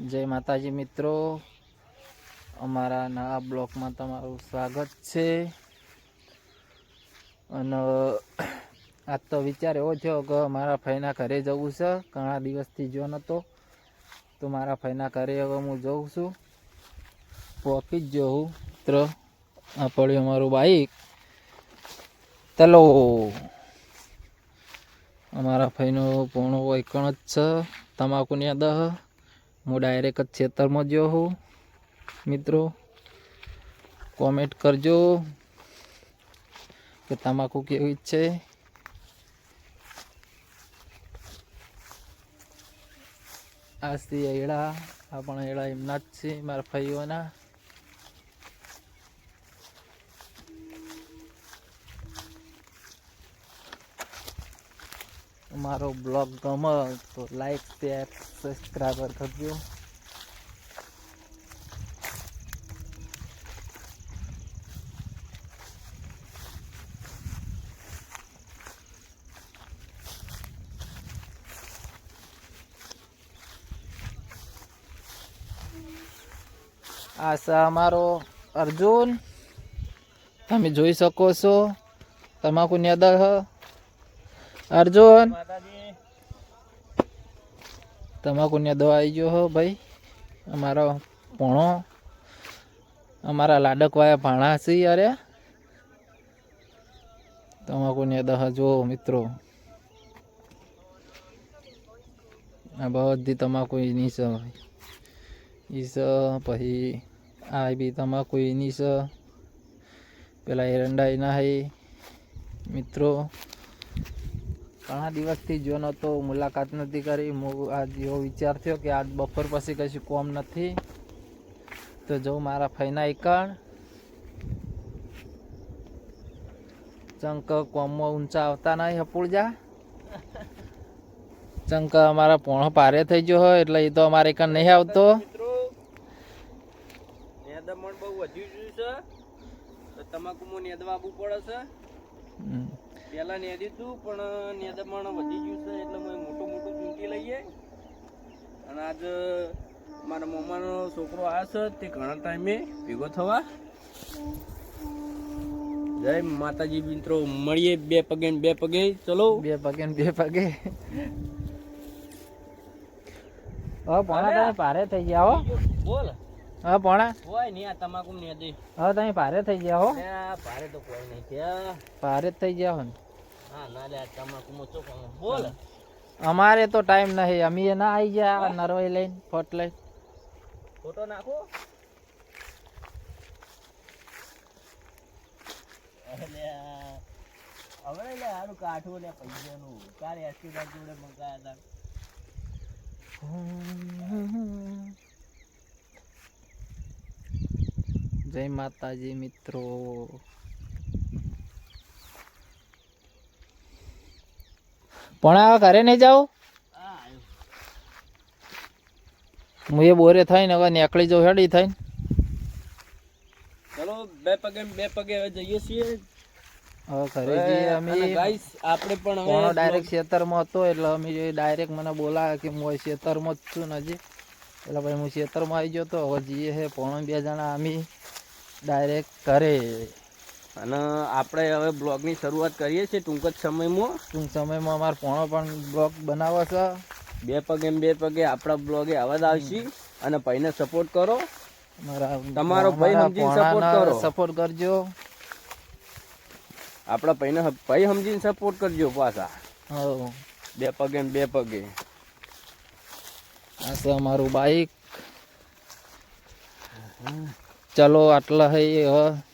જય માતાજી મિત્રો. અમારા નવા બ્લોકમાં તમારું સ્વાગત છે. અને આજ તો વિચાર એવો થયો કે મારા ફઈના ઘરે જવું છે. ઘણા દિવસથી જો નહોતો તો મારા ફઈના ઘરે હવે હું જઉં છું. પહોંચી જ જોઉં મિત્ર, આ પડ્યું અમારું બાઈક ચલો. અમારા ભાઈનો પૂર્ણ વૈકણ જ છે. તમાકુની યાદ હું ડાયરેક્ટ જ ખેતરમાં ગયો હું મિત્રો કોમેન્ટ કરજો કે તમાકુ કેવી છે? આજથી એડા. આ પણ એડા એમના જ છે, મારા ભાઈઓના. મારો બ્લોગ ગમે તો લાઈક શેર સબસ્ક્રાઈબર કરજો. આ છે અમારો અર્જુન, તમે જોઈ શકો છો. તમાકુ નેદર હ. અર્જુન. તમાકુ ને દવા આવી ગયો હો ભાઈ. અમારો પોણો. અમારા લાડકવાયા ભાણા છે અરે તમાકુ ને દહ જો મિત્રો. આ બધી તમાકુ એની છે ઈ છે પછી આ બી તમાકુ એની છે. પેલા એરંડા એના હે મિત્રો. ઘણા દિવસથી જો નહોતો, મુલાકાત નથી કરી. હું આજ એવો વિચાર થયો કે આજ બપોર પછી કશું કોમ નથી. તો જઉં મારા ફઈના એકણ ચંક કોમમાં ઊંચા આવતા નહીં, હપુળજા. ચંક અમારા પોણો પારે થઈ ગયો હોય, એટલે એ તો અમારે એકણ નહીં આવતો. નેદમણ બહુ નેદવા આવવું પડે છે. પહેલા નેદી તું પણ નેદમણ વધી ગયું છે એટલે મેં મોટું મોટું ચૂંટી લઈએ. અને આજ મારા મમ્માનો છોકરો આ છે તે ઘણા ટાઈમે ભેગો થવા. જય માતાજી મિત્રો મળીએ બે પગે ને બે પગે. ચલો. બે પગે ને બે પગે. હવે પોણા તમે પારે થઈ ગયા હો. બોલ. હવે પોણા? હોય નહીં આ તમાકુ ને દે હા તમે ભારે થઈ ગયા હો. ભારે તો કોઈ નહીં કે. ભારે જ થઈ ગયા હો ને હા ના લે આ મો ચોકો બોલ. અમારે તો ટાઈમ નહીં. અમે એ ના આવી ગયા નરવાઈ લઈને ફોટ લઈને. ફોટો નાખો. હવે લે હારું કાઠું લે પૈસાનું. એસટી જોડે મંગાયા જય માતાજી મિત્રો. પણ આ ઘરે નહીં જાઓ? હું એ બોરે થઈને હવે નીકળી જાઉં હેડી થઈને. ચલો બે પગે ને બે પગે હવે જઈએ છીએ. હવે ઘરે જઈએ અમે. ગાઈસ આપણે પણ હવે ડાયરેક્ટ ખેતરમાં હતો એટલે અમે ડાયરેક્ટ મને બોલાવ્યા કે હું ખેતરમાં જ છું નજીક એટલે ભાઈ હું ખેતરમાં આવી ગયો તો હવે જઈએ છે પોણો બે જણા અમે. ડાયરેક્ટ કરે. અને આપણે હવે બ્લોગની શરૂઆત કરીએ છીએ ટૂંક જ સમયમાં. ટૂંક સમયમાં અમારો પોણો પણ બ્લોગ બનાવે છે. બે પગે એમ બે પગે આપણા બ્લોગે આવા આવશે. અને ભાઈને સપોર્ટ કરો. તમારો ભાઈ સમજી સપોર્ટ કરો. સપોર્ટ કરજો. આપણા ભાઈને ભાઈ સમજીને સપોર્ટ કરજો પાછા. બે પગે બે પગે. આ છે અમારું બાઈક ચલો આટલા હૈ